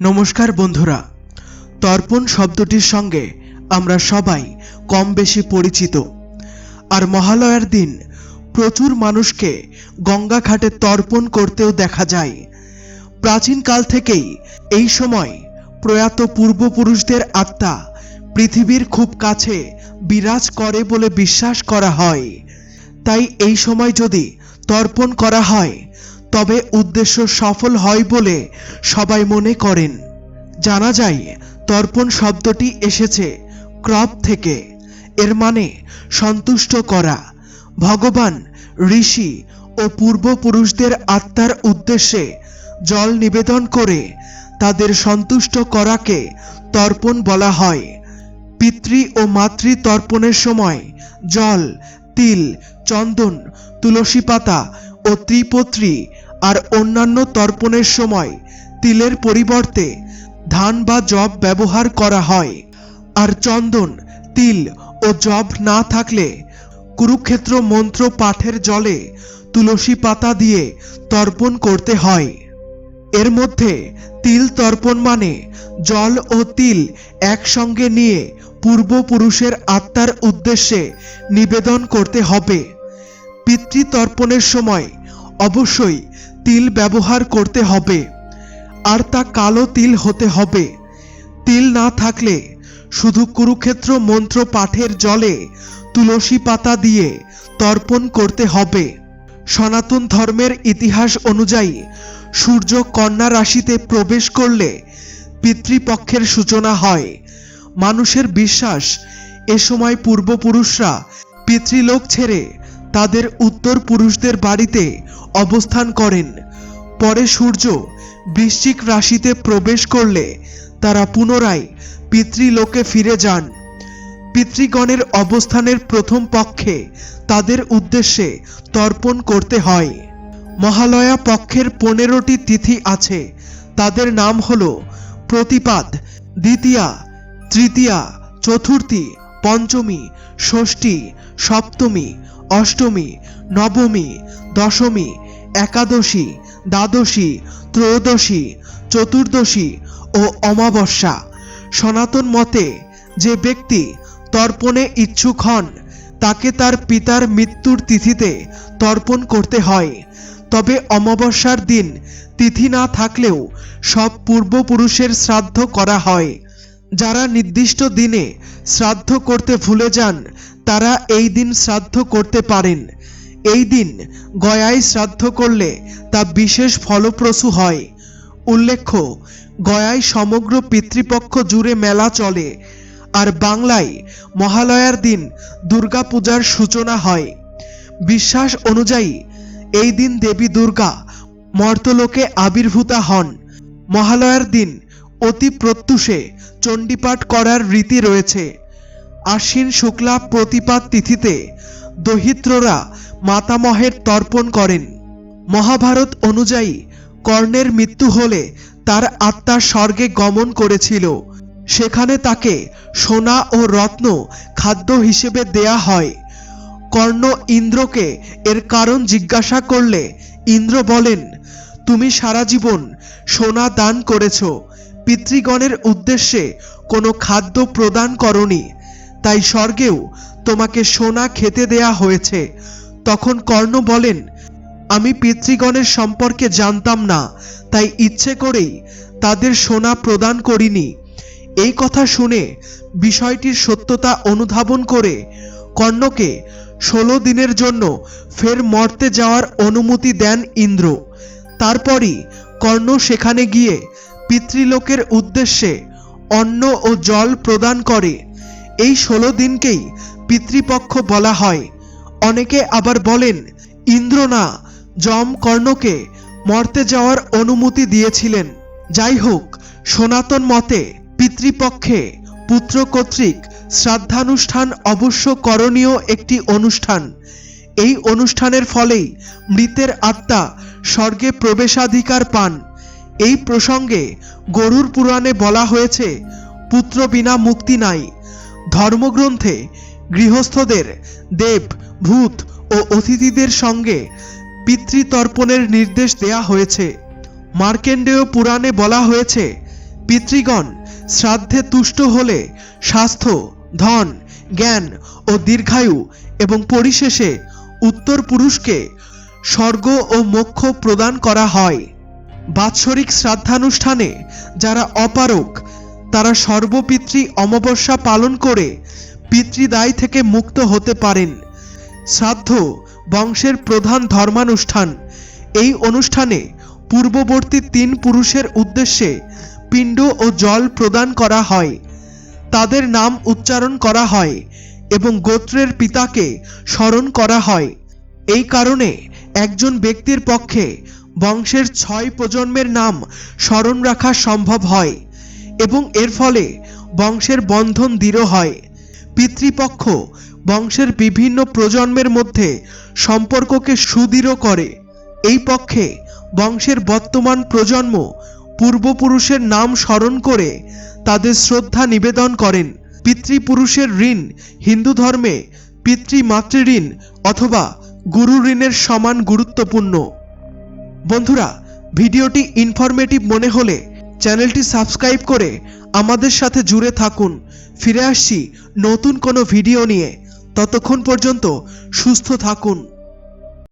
নমস্কার বন্ধুরা। তর্পণ শব্দটির সঙ্গে আমরা সবাই কম বেশি পরিচিত। আর মহালয়ার দিন প্রচুর মানুষকে গঙ্গা ঘাটে তর্পণ করতেও দেখা যায়। প্রাচীনকাল থেকেই এই সময় প্রয়াত পূর্বপুরুষদের আত্মা পৃথিবীর খুব কাছে বিরাজ করে বলে বিশ্বাস করা হয়। তাই এই সময় যদি তর্পণ করা হয় তবে উদ্দেশ্য সফল হয় বলে সবাই মনে করেন। জানা যায়, তর্পণ শব্দটি এসেছে ক্রপ থেকে। এর মানে সন্তুষ্ট করা। ভগবান, ঋষি ও পূর্বপুরুষদের আত্মার উদ্দেশ্যে জল নিবেদন করে তাদের সন্তুষ্ট করাকে তর্পণ বলা হয়। পিতৃ ও মাতৃ তর্পণের সময় জল, তিল, চন্দন, তুলসী পাতা ও ত্রিপত্রী আর অন্যান্য তর্পণের সময় তিলের পরিবর্তে ধান বা জব ব্যবহার করা হয়। আর চন্দন, তিল ও জব না থাকলে কুরুক্ষেত্র মন্ত্র পাঠের জলে তুলসী পাতা দিয়ে তর্পণ করতে হয়। এর মধ্যে তিল তর্পণ মানে জল ও তিল একসঙ্গে নিয়ে পূর্বপুরুষের আত্মার উদ্দেশ্যে নিবেদন করতে হবে। পিতৃতর্পণের সময় অবশ্যই তিল ব্যবহার করতে হবে, আর তা কালো তিল হতে হবে। তিল না থাকলে শুধু কুরুক্ষেত্র মন্ত্র পাঠের জলে তুলসী পাতা দিয়ে তর্পণ করতে হবে। সনাতন ধর্মের ইতিহাস অনুযায়ী সূর্য কন্যা রাশিতে প্রবেশ করলে পিতৃপক্ষের সূচনা হয়। মানুষের বিশ্বাস, এ সময় পূর্বপুরুষরা পিতৃলোক ছেড়ে তাদের উত্তর পুরুষদের বাড়িতে অবস্থান করেন। পরে সূর্য বৃশ্চিক রাশিতে প্রবেশ করলে তারা পুনরায় পিতৃলোকে ফিরে যান। পিতৃগণের অবস্থানের প্রথম পক্ষে তাদের উদ্দেশ্যে তর্পণ করতে হয়। মহালয়া পক্ষের পনেরোটি তিথি আছে। তাদের নাম হল প্রতিপাদ, দ্বিতীয়া, তৃতীয়া, চতুর্থী, পঞ্চমী, ষষ্ঠী, সপ্তমী অষ্টমী, নবমী, দশমী, একাদশী, দ্বাদশী, ত্রয়োদশী, চতুর্দশী ও অমাবস্যা। সনাতন মতে, যে ব্যক্তি তর্পণে ইচ্ছুক হন, তাকে তার পিতার মৃত্যুর তিথিতে তর্পণ করতে হয়। তবে অমাবস্যার দিন তিথি না থাকলেও সব পূর্বপুরুষের শ্রাদ্ধ করা হয়। যারা নির্দিষ্ট দিনে শ্রাদ্ধ করতে ভুলে যান তারা এই দিন শ্রাদ্ধ করতে পারেন। এই দিন গয়ায় শ্রাদ্ধ করলে তা বিশেষ ফলপ্রসূ হয়। উল্লেখ্য, গয়ায় সমগ্র পিতৃপক্ষ জুড়ে মেলা চলে আর বাংলায় মহালয়ার দিন দুর্গাপূজার সূচনা হয়। বিশ্বাস অনুযায়ী, এই দিন দেবী দুর্গা মর্তলোকে আবির্ভূতা হন। মহালয়ার দিন অতি প্রত্যুষে চণ্ডীপাঠ করার রীতি রয়েছে। আশ্বিন শুক্লা প্রতিপাদ তিথিতে দহিত্ররা মাতামহের তর্পণ করেন। মহাভারত অনুযায়ী কর্ণের মৃত্যু হলে তার আত্মা স্বর্গে গমন করেছিল। সেখানে তাকে সোনা ও রত্ন খাদ্য হিসেবে দেয়া হয়। কর্ণ ইন্দ্রকে এর কারণ জিজ্ঞাসা করলে ইন্দ্র বলেন, তুমি সারা জীবন সোনা দান করেছ। পিতৃগণের উদ্দেশ্যে কোনো খাদ্য প্রদান করনি। তাই স্বর্গেও তোমাকে সোনা খেতে দেয়া হয়েছে। তখন কর্ণ বলেন, আমি পিতৃগণের সম্পর্কে জানতাম না, তাই ইচ্ছে করেই তাদের সোনা প্রদান করিনি। এই কথা শুনে বিষয়টির সত্যতা অনুধাবন করে কর্ণকে ষোলো দিনের জন্য ফের মর্তে যাওয়ার অনুমতি দেন ইন্দ্র। তারপরই কর্ণ সেখানে গিয়ে পিতৃলোকের উদ্দেশ্যে অন্ন ও জল প্রদান করে। এই ষোলো দিনকেই পিতৃপক্ষ বলা হয়। অনেকে আবার বলেন, ইন্দ্র না, যম কর্ণকে মর্তে যাওয়ার অনুমতি দিয়েছিলেন। যাই হোক, সনাতন মতে পিতৃপক্ষে পুত্র কর্তৃক শ্রাদ্ধানুষ্ঠান অবশ্য করণীয় একটি অনুষ্ঠান। এই অনুষ্ঠানের ফলেই মৃতের আত্মা স্বর্গে প্রবেশাধিকার পান। এই প্রসঙ্গে গরুর পুরাণে বলা হয়েছে, পুত্র বিনা মুক্তি নাই। ধর্মগ্রন্থে গৃহস্থদের দেব, ভূত ও অতিথিদের সঙ্গে পিতৃতর্পণের নির্দেশ দেয়া হয়েছে। মার্কেন্ডেয় পুরাণে বলা হয়েছে, পিতৃগণ শ্রাদ্ধে তুষ্ট হলে স্বাস্থ্য, ধন, জ্ঞান ও দীর্ঘায়ু এবং পরিশেষে উত্তর পুরুষকে স্বর্গ ও মোক্ষ প্রদান করা হয়। বাৎসরিক শ্রাদ্ধানুষ্ঠানে যারা অপারক তারা সর্বপিতৃ অমাবস্যা পালন করে পিতৃদায় থেকে মুক্ত হতে পারেন। শ্রাদ্ধ বংশের প্রধান ধর্মানুষ্ঠান। এই অনুষ্ঠানে পূর্ববর্তী তিন পুরুষের উদ্দেশ্যে পিণ্ড ও জল প্রদান করা হয়। তাদের নাম উচ্চারণ করা হয় এবং গোত্রের পিতাকে স্মরণ করা হয়। এই কারণে একজন ব্যক্তির পক্ষে বংশের ছয় প্রজন্মের নাম স্মরণ রাখা সম্ভব হয়। এবং এর ফলে বংশের বন্ধন দৃঢ় হয়। পিতৃপক্ষ বংশের বিভিন্ন প্রজন্মের মধ্যে সম্পর্ককে সুদৃঢ় করে। এই পক্ষে বংশের বর্তমান প্রজন্ম পূর্বপুরুষের নাম স্মরণ করে তাদের শ্রদ্ধা নিবেদন করেন। পিতৃপুরুষের ঋণ হিন্দু ধর্মে পিতৃমাতৃ ঋণ অথবা গুরু ঋণের সমান গুরুত্বপূর্ণ। বন্ধুরা, ভিডিওটি ইনফরমেটিভ মনে হলে চ্যানেলটি সাবস্ক্রাইব করে আমাদের সাথে জুড়ে থাকুন। ফিরে আসছি নতুন কোনো ভিডিও নিয়ে। ততক্ষণ পর্যন্ত সুস্থ থাকুন।